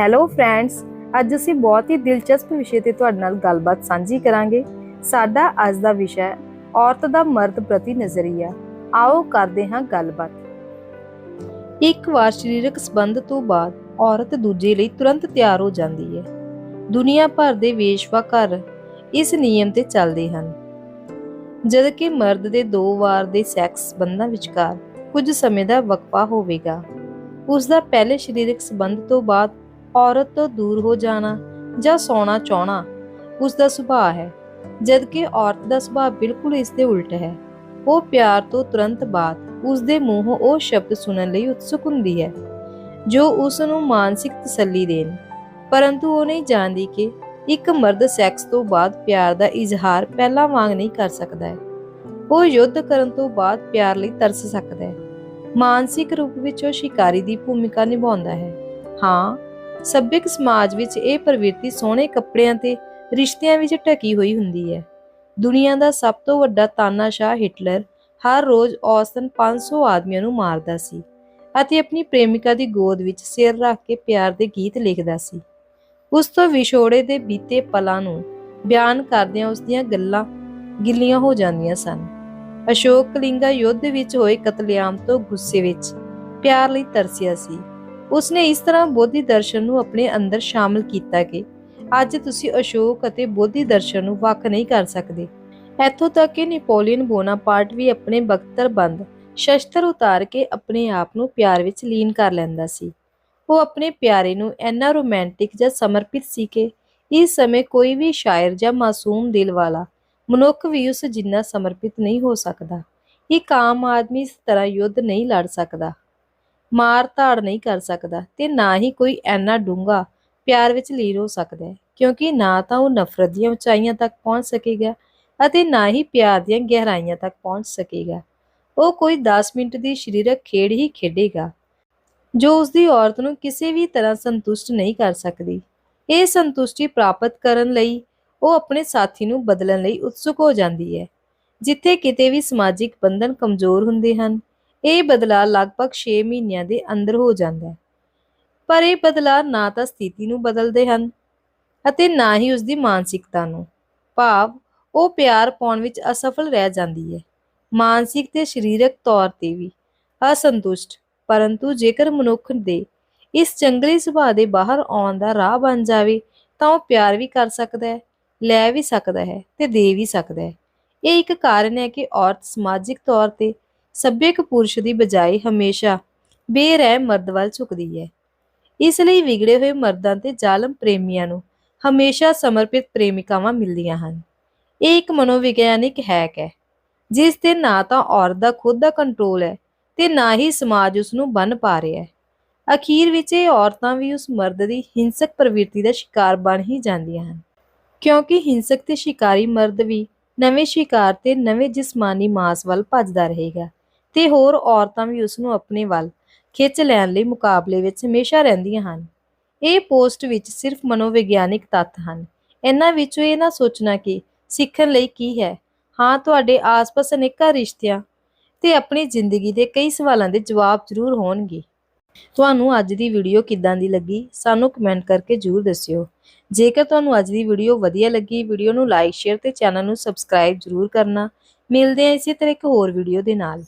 Hello friends ਅੱਜ ਅਸੀਂ ਬਹੁਤ ਹੀ ਦਿਲਚਸਪ ਵਿਸ਼ੇ ਤੇ ਤੁਹਾਡੇ ਨਾਲ ਗੱਲਬਾਤ ਸਾਂਝੀ ਕਰਾਂਗੇ। ਸਾਡਾ ਅੱਜ ਦਾ ਵਿਸ਼ਾ ਹੈ, ਔਰਤ ਦਾ ਮਰਦ ਪ੍ਰਤੀ ਨਜ਼ਰੀਆ। ਆਓ ਕਰਦੇ ਹਾਂ ਗੱਲਬਾਤ। ਇੱਕ ਵਾਰ ਸਰੀਰਕ ਸੰਬੰਧ ਤੋਂ ਬਾਅਦ ਔਰਤ ਦੂਜੇ ਲਈ ਤੁਰੰਤ ਤਿਆਰ ਹੋ ਜਾਂਦੀ ਹੈ। ਦੁਨੀਆ ਭਰ ਦੇ ਵੇਸ਼ਵਾ ਘਰ ਇਸ ਨਿਯਮ ਤੇ ਚੱਲਦੇ ਹਨ। ਜਦਕਿ ਮਰਦ ਦੇ ਦੋ ਵਾਰ ਦੇ ਸੈਕਸ ਸੰਬੰਧਾਂ ਵਿਚਕਾਰ ਕੁਝ ਸਮੇਂ ਦਾ ਵਕਫਾ ਹੋਵੇਗਾ। ਉਸ ਦਾ ਪਹਿਲੇ ਸਰੀਰਕ ਸੰਬੰਧ ਤੋਂ ਬਾਅਦ ਔਰਤ ਤੋਂ ਦੂਰ ਹੋ ਜਾਣਾ ਜਾਂ ਸੌਣਾ ਚਾਹਣਾ, ਉਸ ਦਾ ਸੁਭਾਅ ਹੈ, ਜਦਕਿ ਔਰਤ ਦਾ ਸੁਭਾਅ ਬਿਲਕੁਲ ਇਸ ਦੇ ਉਲਟ ਹੈ। ਉਹ ਪਿਆਰ ਤੋਂ ਤੁਰੰਤ ਬਾਅਦ ਉਸ ਦੇ ਮੂੰਹੋਂ ਉਹ ਸ਼ਬਦ ਸੁਣਨ ਲਈ ਉਤਸੁਕ ਹੁੰਦੀ ਹੈ, ਜੋ ਉਸ ਨੂੰ ਮਾਨਸਿਕ ਤਸੱਲੀ ਦੇਣ। ਪਰੰਤੂ ਉਹ ਨਹੀਂ ਜਾਣਦੀ ਕਿ ਇੱਕ ਮਰਦ ਸੈਕਸ ਤੋਂ ਬਾਅਦ ਪਿਆਰ ਦਾ ਇਜ਼ਹਾਰ ਪਹਿਲਾਂ ਵਾਂਗ ਨਹੀਂ ਕਰ ਸਕਦਾ ਹੈ। ਉਹ ਯੁੱਧ ਕਰਨ ਤੋਂ ਬਾਅਦ ਪਿਆਰ ਲਈ ਤਰਸ ਸਕਦਾ ਹੈ। ਮਾਨਸਿਕ ਰੂਪ ਵਿੱਚ ਉਹ ਸ਼ਿਕਾਰੀ ਦੀ ਭੂਮਿਕਾ ਨਿਭਾਉਂਦਾ ਹੈ। ਹਾਂ ਸੱਭਿਅਕ ਸਮਾਜ ਵਿੱਚ ਇਹ ਪ੍ਰਵਿਰਤੀ ਸੋਹਣੇ ਕੱਪੜਿਆਂ ਤੇ ਰਿਸ਼ਤਿਆਂ ਵਿੱਚ ਢਕੀ ਹੋਈ ਹੁੰਦੀ ਹੈ। ਦੁਨੀਆ ਦਾ ਸਭ ਤੋਂ ਵੱਡਾ ਤਾਨਾਸ਼ਾਹ ਹਿਟਲਰ ਹਰ ਰੋਜ਼ ਔਸਤਨ 500 ਆਦਮੀਆਂ ਨੂੰ ਮਾਰਦਾ ਸੀ ਅਤੇ ਆਪਣੀ ਪ੍ਰੇਮਿਕਾ ਦੀ ਗੋਦ ਵਿੱਚ ਸਿਰ ਰੱਖ ਕੇ ਪਿਆਰ ਦੇ ਗੀਤ ਲਿਖਦਾ ਸੀ। ਉਸ ਤੋਂ ਵਿਛੋੜੇ ਦੇ ਬੀਤੇ ਪਲਾਂ ਨੂੰ ਬਿਆਨ ਕਰਦਿਆਂ ਉਸ ਦੀਆਂ ਗੱਲਾਂ ਗਿੱਲੀਆਂ ਹੋ ਜਾਂਦੀਆਂ ਸਨ। ਅਸ਼ੋਕ ਕਲਿੰਗਾ ਯੁੱਧ ਵਿੱਚ ਹੋਏ ਕਤਲੇਆਮ ਤੋਂ ਗੁੱਸੇ ਵਿੱਚ ਪਿਆਰ ਲਈ ਤਰਸਿਆ ਸੀ। ਉਸਨੇ ਇਸ ਤਰ੍ਹਾਂ ਬੋਧੀ ਦਰਸ਼ਨ ਨੂੰ ਆਪਣੇ ਅੰਦਰ ਸ਼ਾਮਲ ਕੀਤਾ ਕਿ ਅੱਜ ਤੁਸੀਂ ਅਸ਼ੋਕ ਅਤੇ ਬੋਧੀ ਦਰਸ਼ਨ ਨੂੰ ਵੱਖ ਨਹੀਂ ਕਰ ਸਕਦੇ। ਇੱਥੋਂ ਤੱਕ ਕਿ ਨੈਪੋਲੀਅਨ ਬੋਨਾਪਾਰਟ ਵੀ ਆਪਣੇ ਬਖਤਰ ਬੰਦ ਸ਼ਸਤਰ ਉਤਾਰ ਕੇ ਆਪਣੇ ਆਪ ਨੂੰ ਪਿਆਰ ਵਿੱਚ ਲੀਨ ਕਰ ਲੈਂਦਾ ਸੀ। ਉਹ ਆਪਣੇ ਪਿਆਰੇ ਨੂੰ ਇੰਨਾ ਰੋਮਾਂਟਿਕ ਜਾਂ ਸਮਰਪਿਤ ਸੀ ਕਿ ਇਸ ਸਮੇਂ ਕੋਈ ਵੀ ਸ਼ਾਇਰ ਜਾਂ ਮਾਸੂਮ ਦਿਲ ਵਾਲਾ ਮਨੁੱਖ ਵੀ ਉਸ ਜਿੰਨਾ ਸਮਰਪਿਤ ਨਹੀਂ ਹੋ ਸਕਦਾ। ਇੱਕ ਆਮ ਆਦਮੀ ਇਸ ਤਰ੍ਹਾਂ ਯੁੱਧ ਨਹੀਂ ਲੜ ਸਕਦਾ। ਮਾਰ ਧਾੜ ਨਹੀਂ ਕਰ ਸਕਦਾ ਤੇ ਨਾ ਹੀ ਕੋਈ ਐਨਾ ਡੂੰਘਾ ਪਿਆਰ ਵਿੱਚ ਲੀਰ ਹੋ ਸਕਦਾ ਹੈ, ਕਿਉਂਕਿ ਨਾ ਤਾਂ ਉਹ ਨਫ਼ਰਤ ਦੀਆਂ ਉਚਾਈਆਂ ਤੱਕ ਪਹੁੰਚ ਸਕੇਗਾ ਅਤੇ ਨਾ ਹੀ ਪਿਆਰ ਦੀਆਂ ਗਹਿਰਾਈਆਂ ਤੱਕ ਪਹੁੰਚ ਸਕੇਗਾ। ਉਹ ਕੋਈ 10 ਮਿੰਟ ਦੀ ਸਰੀਰਕ ਖੇਡ ਹੀ ਖੇਡੇਗਾ, ਜੋ ਉਸ ਦੀ ਔਰਤ ਨੂੰ ਕਿਸੇ ਵੀ ਤਰ੍ਹਾਂ ਸੰਤੁਸ਼ਟ ਨਹੀਂ ਕਰ ਸਕਦੀ। ਇਹ ਸੰਤੁਸ਼ਟੀ ਪ੍ਰਾਪਤ ਕਰਨ ਲਈ ਉਹ ਆਪਣੇ ਸਾਥੀ ਨੂੰ ਬਦਲਣ ਲਈ ਉਤਸੁਕ ਹੋ ਜਾਂਦੀ ਹੈ, ਜਿੱਥੇ ਕਿਤੇ ਵੀ ਸਮਾਜਿਕ ਬੰਧਨ ਕਮਜ਼ੋਰ ਹੁੰਦੇ ਹਨ। ਇਹ ਬਦਲਾਅ ਲਗਭਗ 6 ਮਹੀਨਿਆਂ ਦੇ ਅੰਦਰ ਹੋ ਜਾਂਦਾ ਹੈ। ਪਰ ਇਹ ਬਦਲਾਅ ਨਾ ਤਾਂ ਸਥਿਤੀ ਨੂੰ ਬਦਲਦੇ ਹਨ ਅਤੇ ਨਾ ਹੀ ਉਸ ਦੀ ਮਾਨਸਿਕਤਾ ਨੂੰ। ਭਾਵ, ਉਹ ਪਿਆਰ ਪਾਉਣ ਵਿੱਚ ਅਸਫਲ ਰਹਿ ਜਾਂਦੀ ਹੈ। ਮਾਨਸਿਕ ਤੇ ਸਰੀਰਕ ਤੌਰ ਤੇ ਵੀ ਅਸੰਤੁਸ਼ਟ, ਪਰੰਤੂ ਜੇਕਰ ਮਨੁੱਖ ਦੇ ਇਸ ਜੰਗਲੀ ਸੁਭਾਅ ਦੇ ਬਾਹਰ ਆਉਣ ਦਾ ਰਾਹ ਬਣ ਜਾਵੇ, ਤਾਂ ਉਹ ਪਿਆਰ ਵੀ ਕਰ ਸਕਦਾ ਹੈ, ਲੈ ਵੀ ਸਕਦਾ ਹੈ ਤੇ ਦੇ ਵੀ ਸਕਦਾ ਹੈ। ਇਹ ਇੱਕ ਕਾਰਨ ਹੈ ਕਿ ਔਰਤ ਸਮਾਜਿਕ ਤੌਰ ਤੇ ਸੱਭਿਅਕ ਪੁਰਸ਼ ਦੀ ਬਜਾਏ ਹਮੇਸ਼ਾ ਬੇਰਹਿਮ ਮਰਦ ਵੱਲ ਝੁਕਦੀ ਹੈ। ਇਸ ਲਈ ਵਿਗੜੇ ਹੋਏ ਮਰਦਾਂ ਤੇ ਜ਼ਾਲਮ ਪ੍ਰੇਮੀਆਂ ਨੂੰ ਹਮੇਸ਼ਾ ਸਮਰਪਿਤ ਪ੍ਰੇਮਿਕਾਵਾਂ ਮਿਲਦੀਆਂ ਹਨ। ਇਹ ਇੱਕ ਮਨੋਵਿਗਿਆਨਿਕ ਹੈਕ ਹੈ, ਜਿਸ ਤੇ ਨਾ ਤਾਂ ਔਰਤ ਦਾ ਖੁਦ ਦਾ ਕੰਟਰੋਲ ਹੈ ਤੇ ਨਾ ਹੀ ਸਮਾਜ ਉਸ ਨੂੰ ਬੰਨ ਪਾ ਰਿਹਾ ਹੈ। ਅਖੀਰ ਵਿੱਚ ਇਹ ਔਰਤਾਂ ਵੀ ਉਸ ਮਰਦ ਦੀ ਹਿੰਸਕ ਪ੍ਰਵਿਰਤੀ ਦਾ ਸ਼ਿਕਾਰ ਬਣ ਹੀ ਜਾਂਦੀਆਂ ਹਨ। ਕਿਉਂਕਿ ਹਿੰਸਕ ਤੇ ਸ਼ਿਕਾਰੀ ਮਰਦ ਵੀ ਨਵੇਂ ਸ਼ਿਕਾਰ ਤੇ ਨਵੇਂ ਜਿਸਮਾਨੀ ਮਾਸ ਵੱਲ ਭੱਜਦਾ ਰਹੇਗਾ। ਤੇ ਹੋਰ ਔਰਤਾਂ ਵੀ ਉਸ ਨੂੰ ਆਪਣੇ ਵੱਲ ਖਿੱਚ ਲੈਣ ਲਈ ਮੁਕਾਬਲੇ ਵਿੱਚ ਹਮੇਸ਼ਾ ਰਹਿੰਦੀਆਂ ਹਨ। ਇਹ ਪੋਸਟ ਵਿੱਚ ਸਿਰਫ ਮਨੋਵਿਗਿਆਨਿਕ ਤੱਥ ਹਨ। ਇਹਨਾਂ ਵਿੱਚੋਂ ਇਹ ਨਾ ਸੋਚਣਾ ਕਿ ਸਿੱਖਣ ਲਈ ਕੀ ਹੈ। ਹਾਂ, ਤੁਹਾਡੇ ਆਸ-ਪਾਸ ਅਨੇਕਾਂ ਰਿਸ਼ਤਿਆਂ ਤੇ ਆਪਣੀ ਜ਼ਿੰਦਗੀ ਦੇ ਕਈ ਸਵਾਲਾਂ ਦੇ ਜਵਾਬ ਜ਼ਰੂਰ ਹੋਣਗੇ। ਤੁਹਾਨੂੰ ਅੱਜ ਦੀ ਵੀਡੀਓ ਕਿੱਦਾਂ ਦੀ ਲੱਗੀ, ਸਾਨੂੰ ਕਮੈਂਟ ਕਰਕੇ ਜ਼ਰੂਰ ਦੱਸਿਓ। ਜੇਕਰ ਤੁਹਾਨੂੰ ਅੱਜ ਦੀ ਵੀਡੀਓ ਵਧੀਆ ਲੱਗੀ, ਵੀਡੀਓ ਨੂੰ ਲਾਈਕ, ਸ਼ੇਅਰ ਤੇ ਚੈਨਲ ਨੂੰ ਸਬਸਕ੍ਰਾਈਬ ਜ਼ਰੂਰ ਕਰਨਾ। ਮਿਲਦੇ ਹਾਂ ਇਸੇ ਤਰ੍ਹਾਂ ਇੱਕ ਹੋਰ ਵੀਡੀਓ ਦੇ ਨਾਲ।